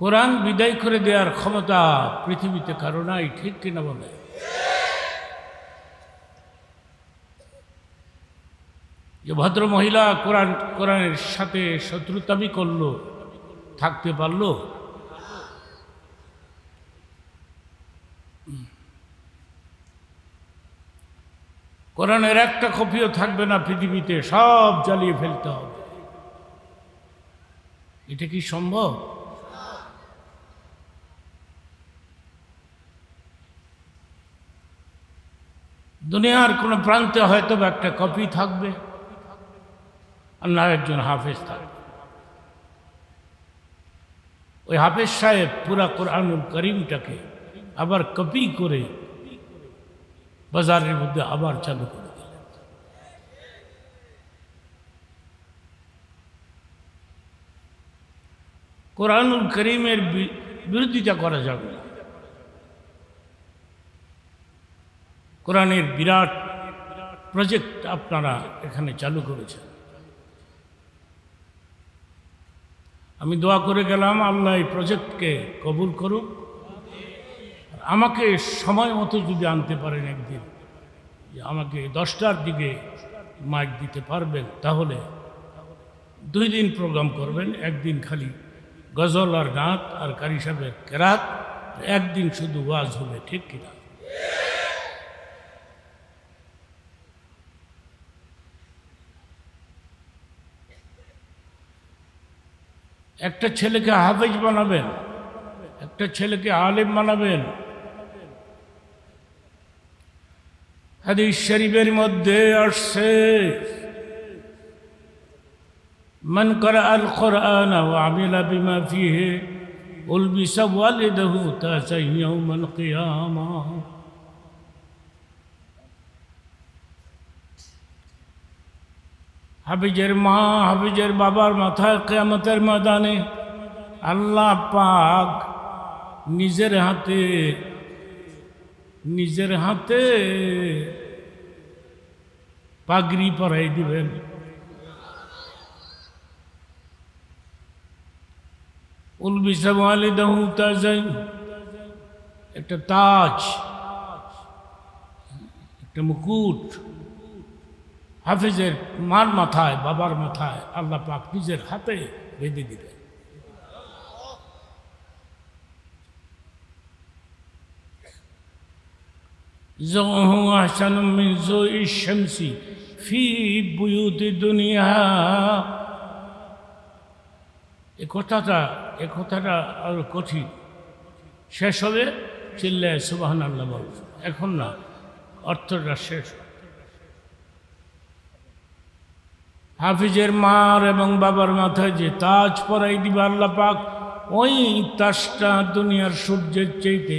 কোরআন বিদায় করে দেওয়ার ক্ষমতা পৃথিবীতে কারও নাই, ঠিক কিনা বলে? যে ভদ্র মহিলা কোরআন, কোরআনের সাথে শত্রুতামি করল, থাকতে পারল? কোরআনের একটা কপিও থাকবে না পৃথিবীতে, সব জ্বালিয়ে ফেলতে হবে। এটা কি সম্ভব? দুনিয়ার কোনো প্রান্তে হয়তো একটা কপি থাকবে আর না একজন হাফেজ থাকবে। ওই হাফেজ সাহেব পুরা কোরআনুল করিমটাকে আবার কপি করে বাজারের মধ্যে আবার চালু করে দিলেন। কোরআনুল করিমের বিরোধিতা করা যাবে না। কোরআনের বিরাট প্রজেক্ট আপনারা এখানে চালু করেছেন। আমি দোয়া করে গেলাম, আল্লাহ এই প্রজেক্টকে কবুল করুক। আমাকে সময় মতো যদি আনতে পারেন একদিন আমাকে দশটার দিকে মাইক দিতে পারবেন, তাহলে দুই দিন প্রোগ্রাম করবেন, একদিন খালি গজল আর গাঁত আর কারি সাহেবের কেরাত, একদিন শুধু ওয়াজ হবে, ঠিক কিনা? একটা ছেলেকে হাফেজ বানাবেন একটা ছেলেকে আলেম বানাবেন হাদিস শরীফের মধ্যে আসছে من قرأ القرآن وعمل بما فيه ألبس والده تاجا يوم القيامة হাফিজের মা হাফিজের বাবার মাথায় কেয়ামতের ময়দানে আল্লাহ পাক নিজের হাতে নিজের হাতে পাগড়ি পরাই দিবেন। উলবিসা ওয়ালিদাহু তাজাইন, একটা তাজ, একটা মুকুট। হাফিজের মার মাথায় বাবার মাথায় আল্লাহ পাক নিজের হাতে বেঁধে দিবেন زوه أحسن من زوء الشمس في بيوت الدنيا এ কথাটা এ কথাটা আরো কঠিন শেষ হবে চিল্লায় সুবাহান আল্লাহ বল এখন না অর্থটা শেষ হাফিজের মার এবং বাবার মাথায় যে তাজ পরাই দিবে আল্লাহ পাক, ওই তাজটা দুনিয়ার সূর্যের চাইতে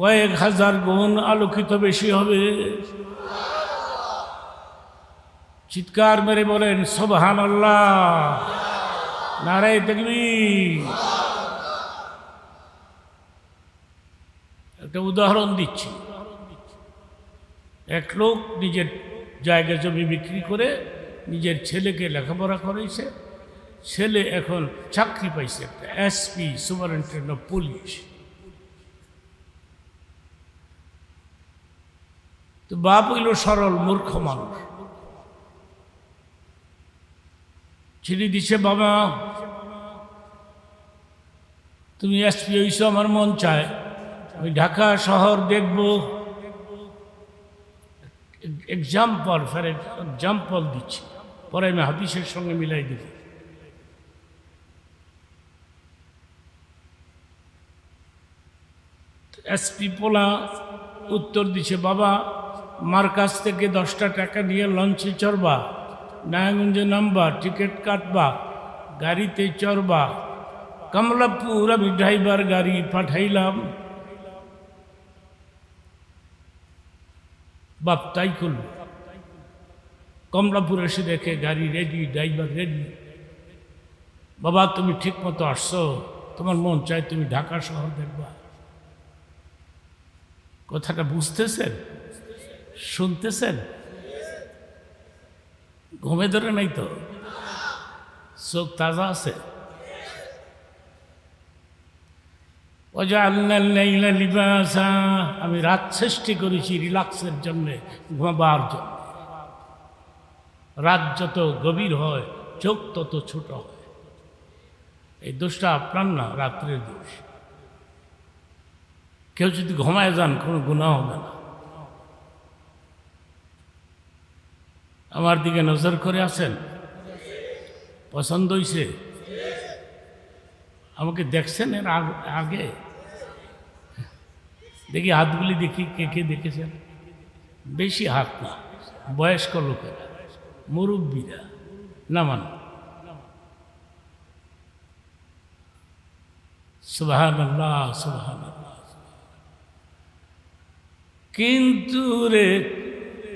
কয়েক হাজার গুণ আলোকিত বেশি হবে। চিৎকার মেরে বলেন সোবাহান আল্লাহ নারায় দেখবি একটা উদাহরণ দিচ্ছি। এক লোক নিজের জায়গা জমি বিক্রি করে নিজের ছেলেকে লেখাপড়া করেছে ছেলে এখন চাকরি পাইছে একটা এসপি, সুপারিনটেন্ডেন্ট অফ পুলিশ। তো বাপ হইল সরল মূর্খ মানুষ। ছেলে দিছে, বাবা, তুমি এসপি হইছ, আমার মন চায়। আমি ঢাকা শহর দেখব। এক্সাম্পল, ফের এক্সাম্পল দিচ্ছি। পরে আমি হাদিসের সঙ্গে মিলাই দেব। এসপি পোলা উত্তর দিছে, বাবা, মার কাছ থেকে দশটা টাকা নিয়ে লঞ্চে চড়বা, নারায়ণগঞ্জে নামবা টিকিট কাটবা, গাড়িতে চড়বা। কমলাপুর আমি ড্রাইভার গাড়ি পাঠাইলাম। বাপ তাই করল। কমলাপুর এসে দেখে, গাড়ি রেডি ড্রাইভার রেডি বাবা, তুমি ঠিক মতো আসছো। তোমার মন চাই তুমি ঢাকা শহর দেখবা। কথাটা বুঝতেছেন? শুনতেছেন? ঘুমে ধরে নাই তো? চোখ তাজা আছে? আমি রাত সৃষ্টি করেছি রিল্যাক্সের জন্যে ঘুমাবার জন্য। রাত যত গভীর হয়, চোখ তত ছোট হয়। এই দোষটা আপনার না, রাত্রের দোষ। কেউ যদি ঘুমায় যান, কোনো গুণা হবে না। আমার দিকে নজর করে আছেন পছন্দ হয়েছে আমাকে দেখছেন এর আগে দেখি হাতগুলি দেখি, কে কে দেখেছেন? বেশি হাত না, বয়স্ক লোকেরা। মুরব্বীরা, নামান। সুবাহান কিন্তু রে,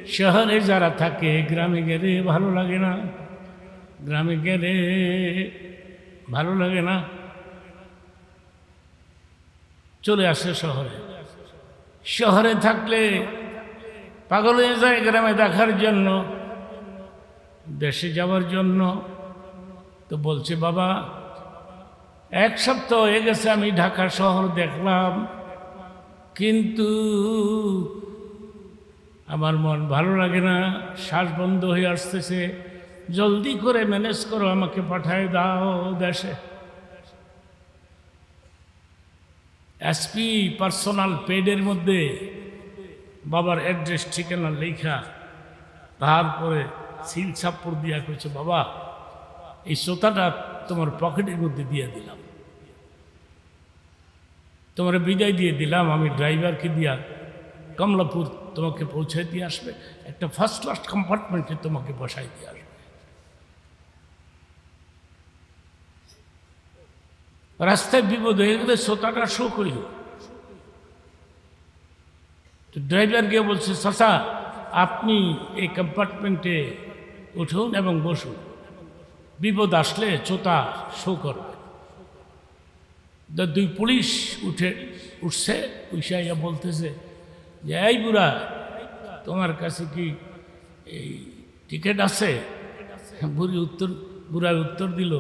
শহরে যারা থাকে, গ্রামে গেলে ভালো লাগে না। গ্রামে গেলে ভালো লাগে না। চলে আসে শহরে। শহরে থাকলে পাগল হয়ে যায় গ্রামে দেখার জন্য দেশে যাওয়ার জন্য তো বলছে, বাবা, এক সপ্তাহ হয়ে গেছে, আমি ঢাকা শহর দেখলাম। কিন্তু আমার মন ভালো লাগে না, শ্বাস বন্ধ হয়ে আসতেছে। জলদি করে ম্যানেজ করো, আমাকে পাঠায় দাও দেশে। এসপি পার্সোনাল পেডের মধ্যে বাবার অ্যাড্রেস ঠিকানা লেখা। তারপরে সিল ছাপ্পর দিয়া কইছে, বাবা, এই সোতাটা তোমার পকেটের মধ্যে দিয়ে দিলাম। তোমার বিদায় দিয়ে দিলাম, আমি ড্রাইভারকে দিয়া কমলাপুর তোমাকে পৌঁছে দিয়ে আসবে, একটা ফার্স্ট ক্লাস কম্পার্টমেন্টে তোমাকে বসাই দিয়ে আসবে। রাস্তায় বিপদ হয়ে গেলে শ্রোতাটা শো করিল। তো ড্রাইভার গিয়ে বলছে, চাচা, আপনি এই কম্পার্টমেন্টে উঠুন এবং বসুন। বিপদ আসলে চোতা শো করবে। দুই পুলিশ উঠে উঠছে উইসাইয়া বলতেছে যে, এই বুড়া, তোমার কাছে কি এই টিকিট আছে? বুড়ি উত্তর বুড়ায় উত্তর দিল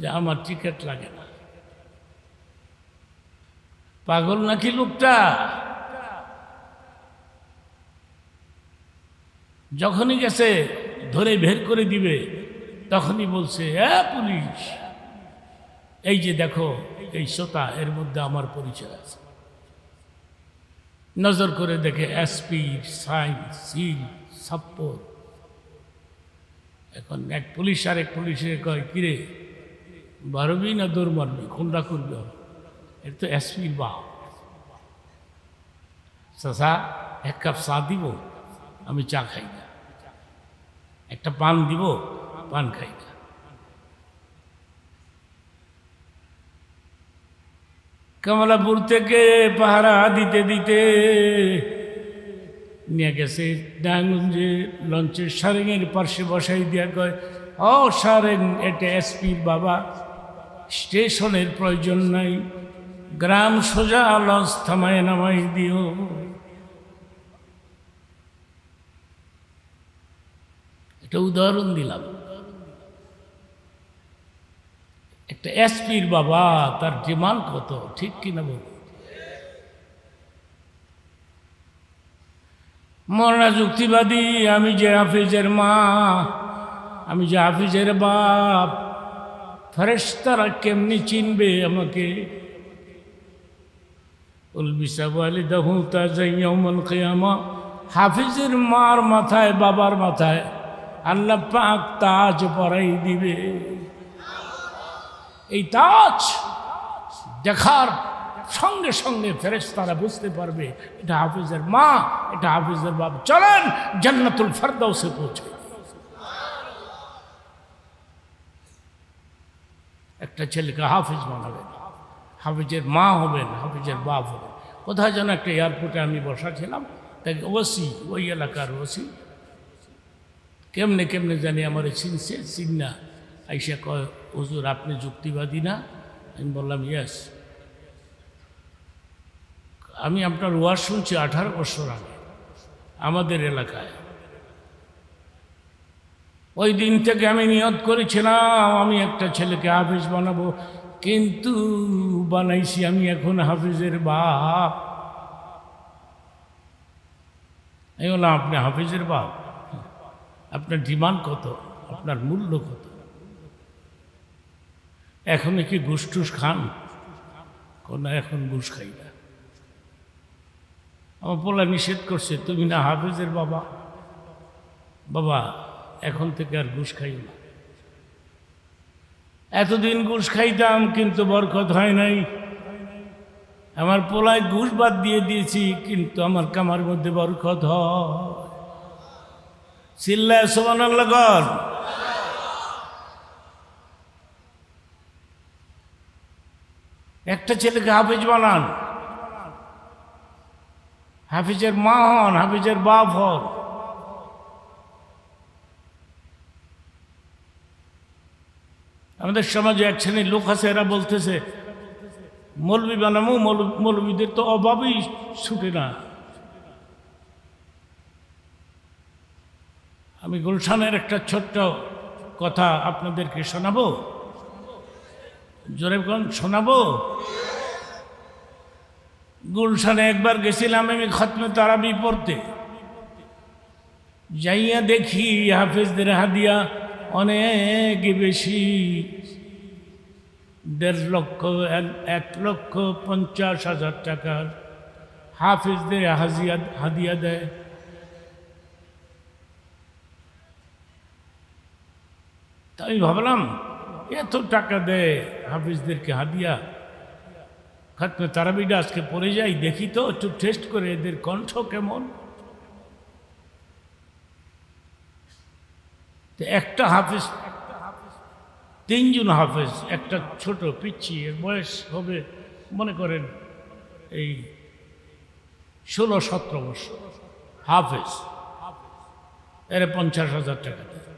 যে, আমার টিকিট লাগে না। পাগল নাকি লোকটা? যখনই গেছে ধরে বের করে দিবে, তখনই বলছে হ্যাঁ পুলিশ! এই যে দেখো, এই শ্রোতা, এর মধ্যে আমার পরিচয় আছে। নজর করে দেখে এসপি সাইন, সিল, সাপ্পর। এখন এক পুলিশ আর এক পুলিশে কয়, কিরে, বারবি না দৌড় মারবি? কোনটা করবি এটা তো এসপির বা চাষা এক কাপ চা দিব, আমি চা খাই না। একটা পান দিব, পান খাই কমলাপুর থেকে পাহারা দিতে দিতে নিয়ে গেছে ডাঙ্গুঞ্জে লঞ্চের সারেঙের পার্শ্বে বসাই দিয়া কয়, ও সারেং, এটা এসপির বাবা। স্টেশনের প্রয়োজন নাই। গ্রাম সোজা লঞ্চ থামায় নামাই দিও। একটা উদাহরণ দিলাম। একটা এসপির বাবা, তার ডিমান্ড কত? ঠিক কিনা বল মরনা যুক্তিবাদী, আমি যে হাফিজের মা, আমি যে হাফিজের বাপ, ফেরেশতারা কেমনি চিনবে আমাকে? হাফিজের মার মাথায়, বাবার মাথায়। আল্লাহ পাক তাজ পরাই দিবে। এই তাজ দেখার সঙ্গে সঙ্গে ফেরেস তারা বুঝতে পারবে, এটা হাফিজের মা, এটা হাফিজের বাপ। চলেন জান্নাতুল ফেরদাউসে পৌঁছে। একটা ছেলেকে হাফিজ বানাবেন, হাফিজের মা হবেন, হাফিজের বাপ হবেন। কোথায় যেন একটা এয়ারপোর্টে আমি বসা ছিলাম, তাকে ওসি, ওই এলাকার ওসি কেমনে কেমনে জানি আমার চিনছে চিন্না আইসা কয়, হুজুর, আপনি যুক্তিবাদী না? আমি বললাম, ইয়েস। আমি আপনার ওয়াজ শুনছি আঠারো বছর আগে, আমাদের এলাকায়। ওই দিন থেকে আমি নিয়ত করেছিলাম, আমি একটা ছেলেকে হাফিজ বানাবো, কিন্তু বানাইছি আমি এখন হাফিজের বাপ। আমি বললাম, আপনি হাফিজের বাপ? আপনার ডিমান্ড কত? আপনার মূল্য কত? এখন কি ঘুষ টুস খান কোন এখন ঘুষ খাই না। আমার পোলা নিষেধ করছে, তুমি না হাফিজের বাবা? বাবা, এখন থেকে আর ঘুষ খাই না। এতদিন ঘুষ খাইতাম, কিন্তু বরকত হয় নাই। আমার পোলায় ঘুষ বাদ দিয়ে দিয়েছি, কিন্তু আমার কামার মধ্যে বরকত হয়। চিল্লায় সোমান একটা ছেলেকে হাফিজ বানান। হাফিজের মা হন, হাফিজের বাপ হন। আমাদের সমাজে এক শ্রেণির লোক আছে, এরা বলতেছে, মৌলবি বানামো, মৌল- মৌলবিদের তো অভাবই ছুটে না। আমি গুলশানের একটা ছোট্ট কথা আপনাদেরকে শোনাবো? জোরে কোন শোনাবো? গুলশানে একবার গেছিলাম আমি খতমে তারাবি পড়তে। যাইয়া দেখি হাফেজদের হাদিয়া অনেক বেশি। দেড় লক্ষ এক লক্ষ পঞ্চাশ হাজার টাকার হাফেজদের হাজিয়া, হাদিয়া দেয়। তাই আমি ভাবলাম, এত টাকা দেয় হাফিজদেরকে হাদিয়া। খাতমে তারাবিটা আজকে পড়ে যাই, দেখি তো, একটু টেস্ট করে এদের কণ্ঠ কেমন। তো একটা হাফিজ, তিনজন হাফেজ, একটা ছোট পিচ্ছি এর বয়স হবে, মনে করেন এই ষোলো সতেরো বছর। হাফেজ, এর পঞ্চাশ হাজার টাকা দেয়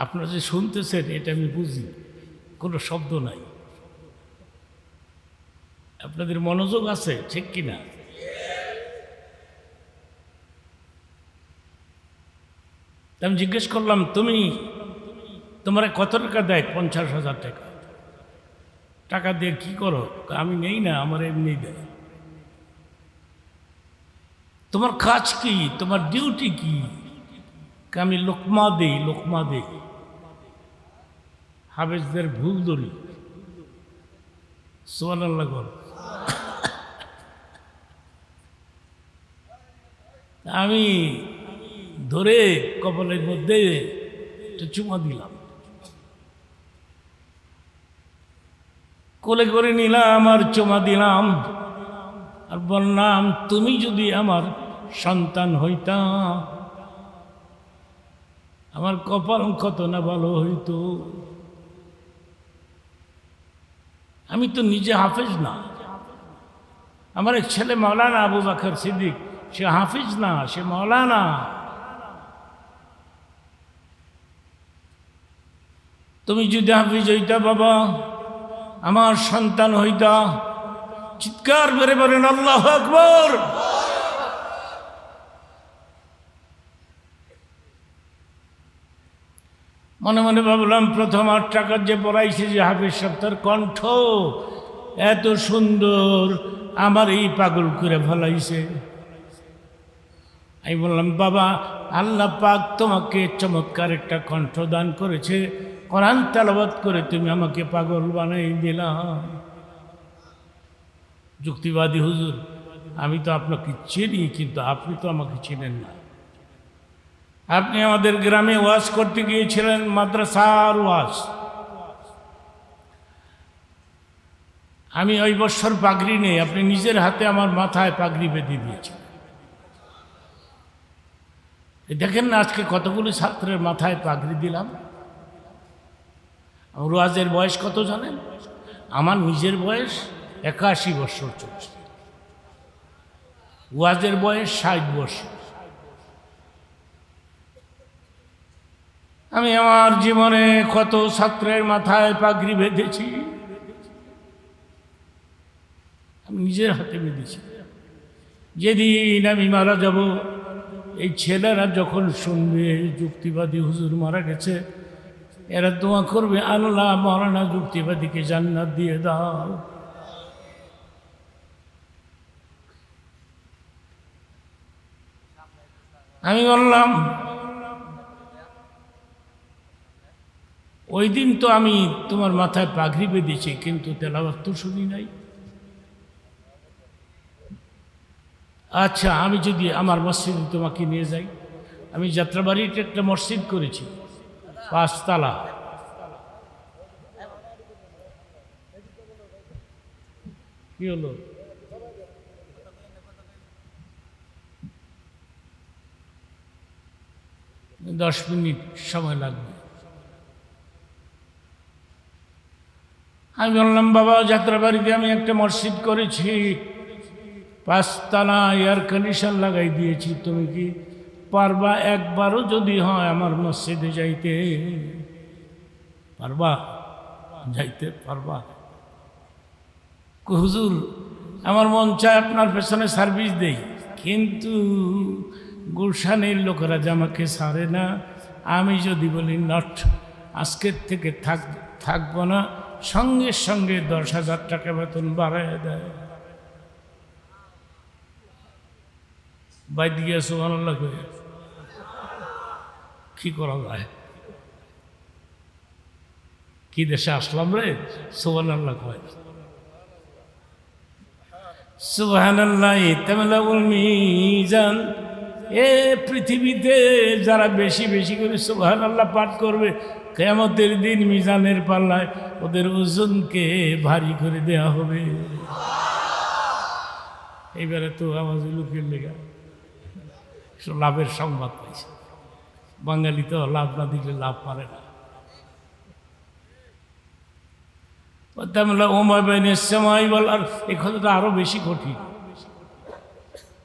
আপনারা যে শুনতেছেন, এটা আমি বুঝি। কোনো শব্দ নাই। আপনাদের মনোযোগ আছে, ঠিক কিনা? আমি জিজ্ঞেস করলাম, তুমি, তোমার কত টাকা দেয়? পঞ্চাশ হাজার টাকা। টাকা দিয়ে কি করো? আমি নেই না, আমার এমনি দেয়। তোমার কাজ কি? তোমার ডিউটি কে আমি লোকমা দেই লোকমা দেই। হাফেজদের ভুল ধরি। সোয়াল আল্লাহ কর আমি ধরে কপালের মধ্যে একটা চুমা দিলাম। কোলে করে নিলাম আর চুমা দিলাম। আর বললাম, তুমি যদি আমার সন্তান হইতাম আমার কপাল কত না ভালো হইতো? আমি তো নিজে হাফেজ না। আমার এক ছেলে মৌলানা আবু বাকর সিদ্দিক, সে হাফিজ না, সে মৌলানা তুমি যদি হাফিজ হইতা বাবা, আমার সন্তান হইতা, চিৎকার করে বলেন, আল্লাহ আকবর। মনে মনে ভাবলাম, প্রথম আট টাকার যে পড়াইছে যে হাফিজ তার কণ্ঠ এত সুন্দর, আমার এই পাগল করে ফেলাইছে। আমি বললাম, বাবা, আল্লাহ পাক তোমাকে চমৎকার একটা কণ্ঠ দান করেছে, কোরআন তালাবাত করে তুমি আমাকে পাগল বানাই দিলাম যুক্তিবাদী হুজুর, আমি তো আপনাকে চিনি, কিন্তু আপনি তো আমাকে চিনেন না। আপনি আমাদের গ্রামে ওয়াজ করতে গিয়েছিলেন, মাদ্রাসার ওয়াজ। আমি ওই বছর পাগড়ি নেই, আপনি নিজের হাতে আমার মাথায় পাগড়ি বেঁধে দিয়েছেন দেখেন না, আজকে কতগুলি ছাত্রের মাথায় পাগড়ি দিলাম। আমার বয়স কত জানেন? আমার নিজের বয়স একাশি বছর চলছে। ওয়াজের বয়স ষাট বছর। আমি আমার জীবনে কত ছাত্রের মাথায় পাগড়ি বেঁধেছি। আমি নিজের হাতে বেঁধেছি। যেদিন আমি মারা যাব, এই ছেলেরা যখন শুনবে যুক্তিবাদী হুজুর মারা গেছে, এরা দোয়া করবে, আল্লাহ মরানা যুক্তিবাদীকে জান্নাত দিয়ে দাও। আমি বললাম ওই দিন তো আমি তোমার মাথায় পাগড়ি বেঁধেছি, কিন্তু তেলাবাত তো শুনি নাই। আচ্ছা আমি যদি আমার মসজিদে তোমাকে নিয়ে যাই, আমি যাত্রাবাড়িতে একটা মসজিদ করেছি, পাঁচতলা। কি হলো? দশ মিনিট সময় লাগবে। আমি বললাম, বাবা, যাত্রাবাড়িতে আমি একটা মসজিদ করেছি। পাঁচতলা এয়ার কন্ডিশন লাগাই দিয়েছি। তুমি কি পারবা একবারও যদি হয় আমার মসজিদে যাইতে? পারবা? যাইতে পারবা? হুজুর, আমার মন চায় আপনার পেছনে সার্ভিস দেই। কিন্তু গুলশানের লোকেরা আমাকে ছাড়ে না, আমি যদি বলি, নট, আজকের থেকে থাক, থাকব না। সঙ্গে সঙ্গে দশ হাজার টাকা বেতন বাড়ায় দেয়। বাইর দিকে সুবান করে কি করা যায়? কি দেশে আসলাম রে? সুবান আল্লাহ কয়। সুবহানাল্লাহ তামলাউল মিজান। এ পৃথিবীতে যারা বেশি বেশি করে সুবহানাল্লাহ পাঠ করবে, কেয়ামতের দিন মিজানের পাল্লায় ওদের ওজনকে ভারী করে দেয়া হবে। এইবারে তো আমাদের লোকের একটু লাভের সংবাদ পাইছে। বাঙালি তো লাভ না দিলে লাভ পারে না। ওময় বাইনের সময় বলার এই কথাটা আরও বেশি কঠিন।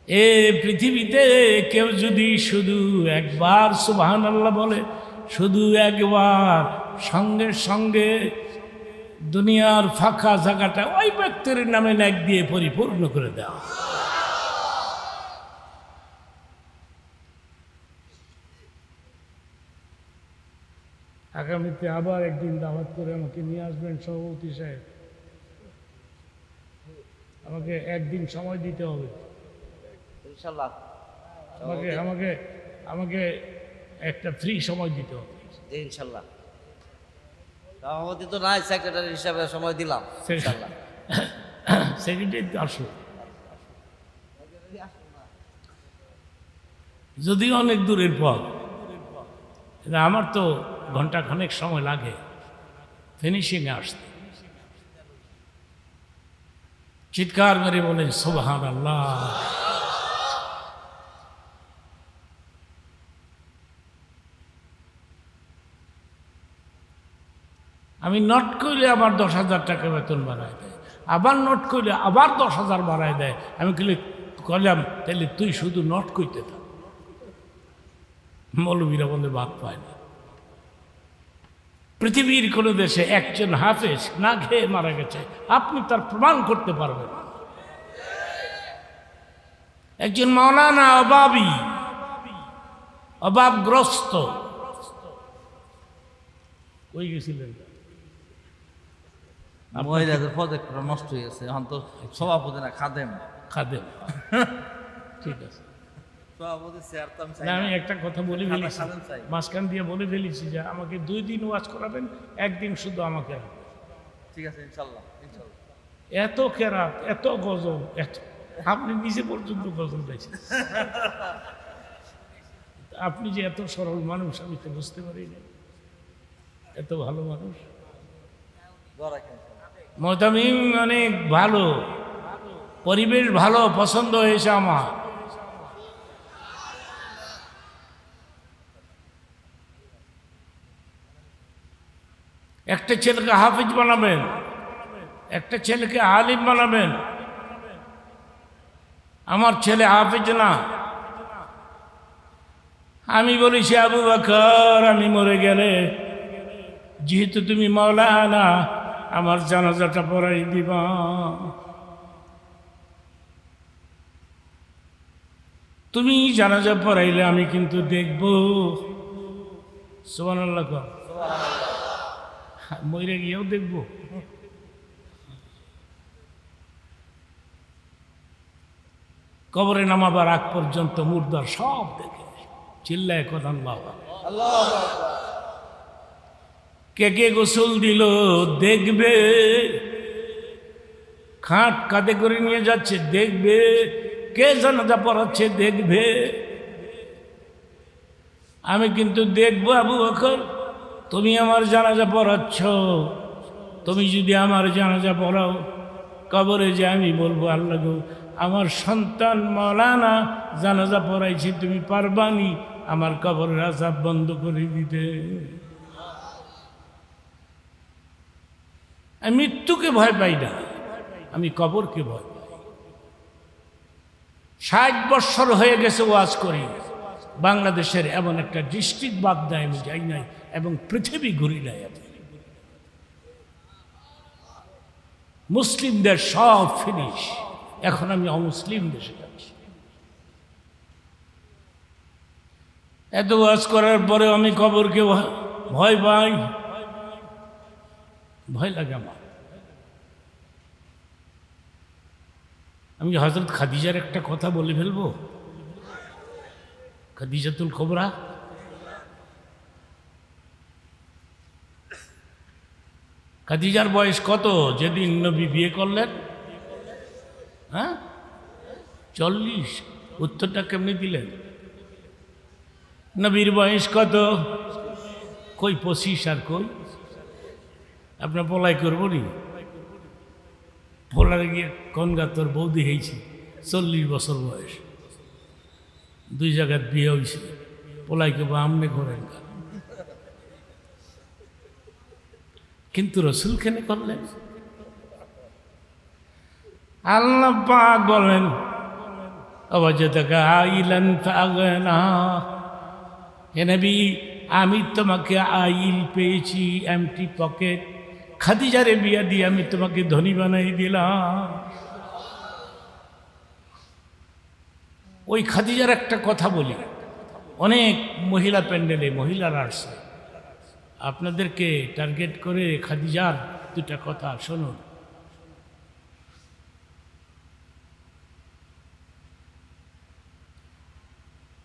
এ পৃথিবীতে কেউ যদি শুধু একবার সুবাহান আল্লাহ বলে, শুধু একবার সঙ্গে সঙ্গে দুনিয়ার ফাঁকা জায়গাটা ওই ব্যক্তির নামে ন্যাক দিয়ে পরিপূর্ণ করে দেওয়া। আগামীতে আবার একদিন দাওয়াত করে আমাকে নিয়ে আসবেন সভাপতি সাহেব। আমাকে একদিন সময় দিতে হবে। ইনশাল্লাহ। আমাকে আমাকে আমাকে একটা ফ্রি সময় দিতে হবে। জি ইনশাল্লাহ। সভাপতি তো নাই সেক্রেটারি হিসাবে সময় দিলাম ইনশাল্লাহ। সেক্রেটারি আসো যদিও অনেক দূরের পথ আমার তো ঘণ্টা খানেক সময় লাগে ফিনিশিংয়ে আসতে। চিৎকার মেরে বলেন সোহান আল্লাহ আমি নট করলে আবার দশ হাজার টাকা বেতন বাড়ায় দেয়। আবার নোট করলে আবার দশ হাজার বাড়ায় দেয়। আমি কইলে কইলাম তাহলে তুই শুধু নোট করতে থাক। মৌলবীরা বলে, বাদ পায় না। পৃথিবীর কোনো দেশে একজন হাফেজ না খেয়ে মারা গেছে। আপনি তার প্রমাণ করতে পারবেন। একজন মৌলানা অভাবী অভাবগ্রস্ত কই গেছিলেন? মহিলাদের প্রজেক্ট নষ্ট হয়ে গেছে এখন তো সভাপতি না খাদেম। খাদেম। ঠিক আছে। আমি চাই না না। আমি একটা কথা বলে ফেলেছি। চাই। মাঝখান দিয়ে বলে ফেলেছি যে আমাকে দুই দিন ওয়াজ করাবেন একদিন শুধু আমাকে ঠিক আছে ইনশাল্লাহ ইনশাল্লাহ। এত কেরাত এত গজল এত আপনি নিজে পর্যন্ত গজল গাইছেন। আপনি যে এত সরল মানুষ আমি তো বুঝতে পারি না এত ভালো মানুষ। মতামিম অনেক ভালো। পরিবেশ ভালো, পছন্দ হয়েছে আমার। একটা ছেলেকে হাফিজ বানাবেন, একটা ছেলেকে আলিম বানাবেন। আমার ছেলে হাফিজ না। আমি বলেছি আবু বাকর, আমি মরে গেলে। যেহেতু তুমি মৌলানা আমার জানাজাটা পড়াই দিবা। তুমি জানাজা পড়াইলে আমি কিন্তু দেখব। সোমান আল্লাহ গিয়েও দেখব। কবরে নামাবার আগ পর্যন্ত মুর্দার সব দেখে। চিল্লায় কথা বাবা। কে কে গোসল দিল দেখবে। খাট কাঁধে করে নিয়ে যাচ্ছে, দেখবে। কে জানাজা পড়াচ্ছে, দেখবে। আমি কিন্তু দেখব, আবু বকর, তুমি আমার জানাজা পড়াচ্ছ। তুমি যদি আমার জানাজা পড়াও, কবরে যে আমি বলব, আল্লাহ গো, আমার সন্তান মলানা জানাজা পড়াইছি, তুমি পারবানি, আমার কবরের আজাব বন্ধ করে দিতে। আমি মৃত্যুকে ভয় পাই না। আমি কবরকে ভয় পাই। ষাট বৎসর হয়ে গেছে ওয়াজ করি। বাংলাদেশের এমন একটা ডিস্ট্রিক্ট বাদ দেয়, আমি যাই নাই এবং পৃথিবী ঘুরি নাই আমি। মুসলিমদের সব ফিনিশ এখন আমি অমুসলিম দেশে যাচ্ছি এত ওয়াজ করার পরে আমি কবরকে ভয় পাই। ভয় লাগে আমার। আমি হজরত খাদিজার একটা কথা বলে ফেলব? খাদিজাতুল খবরা খাদিজার বয়স কত? যেদিন নবী বিয়ে করলেন। হ্যাঁ? চল্লিশ। উত্তরটা কেমনি দিলেন? নবীর বয়স কত? কই, পঁচিশ আর কই? আপনার পলাই করব নি পোলারে গিয়ে কনগা তোর বৌদি হয়েছি, চল্লিশ বছর বয়স। দুই জায়গার বিয়ে হয়েছে পোলাইকে বা আমনে করেন কিন্তু রসুল কেনে করলেন? আল্লাহ পাক বলেন আমি তোমাকে আইল পেয়েছি এমটি পকেট খাদিজারে বিয়া দিয়ে আমি তোমাকে ধনী বানাই দিলাম। ওই খাদিজার একটা কথা বলি। অনেক মহিলা প্যান্ডেলে মহিলারা আসছে আপনাদেরকে টার্গেট করে খাদিজার দুটা কথা শুনুন।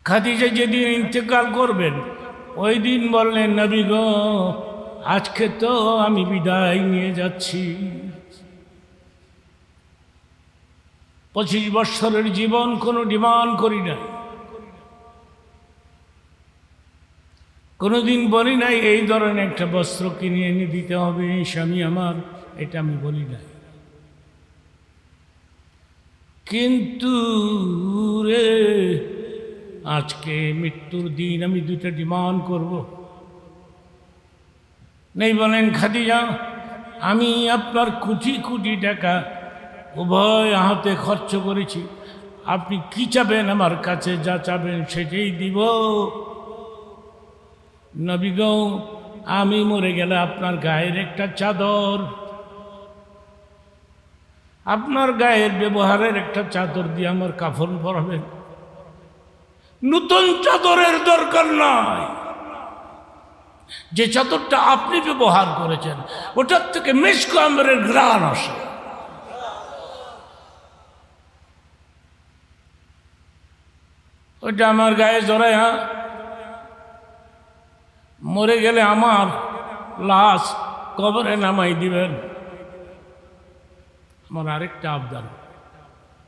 খাদিজা যেদিন ইন্তেকাল করবেন, ওই দিন বললেন, নবী গো আজকে তো আমি বিদায় নিয়ে যাচ্ছি। পঁচিশ বৎসরের জীবন কোনো ডিমান্ড করি নাই কোনোদিন বলি নাই, এই ধরনের একটা বস্ত্র কিনে এনে দিতে হবে স্বামী আমার, এটা আমি বলি নাই। কিন্তু রে, আজকে মৃত্যুর দিন আমি দুইটা ডিমান্ড করব। নেই বলেন খাদিজা, আমি আপনার কোটি কোটি টাকা উভয় হাতে খরচ করেছি। আপনি কি চাবেন আমার কাছে? যা চাবেন সেটাই দিব। নবীগ আমি মরে গেলে আপনার গায়ের একটা চাদর। আপনার গায়ের ব্যবহারের একটা চাদর দিয়ে আমার কাফন পরাবেন। নতুন চাদরের দরকার নাই। যে চাদরটা আপনি ব্যবহার করেছেন, ওটার থেকে মেশকো আমের ঘ্রাণ আসে। ওইটা আমার গায়ে জড়ায় হ্যাঁ? মরে গেলে আমার লাশ কবরে নামাই দিবেন। আমার আরেকটা আবদার।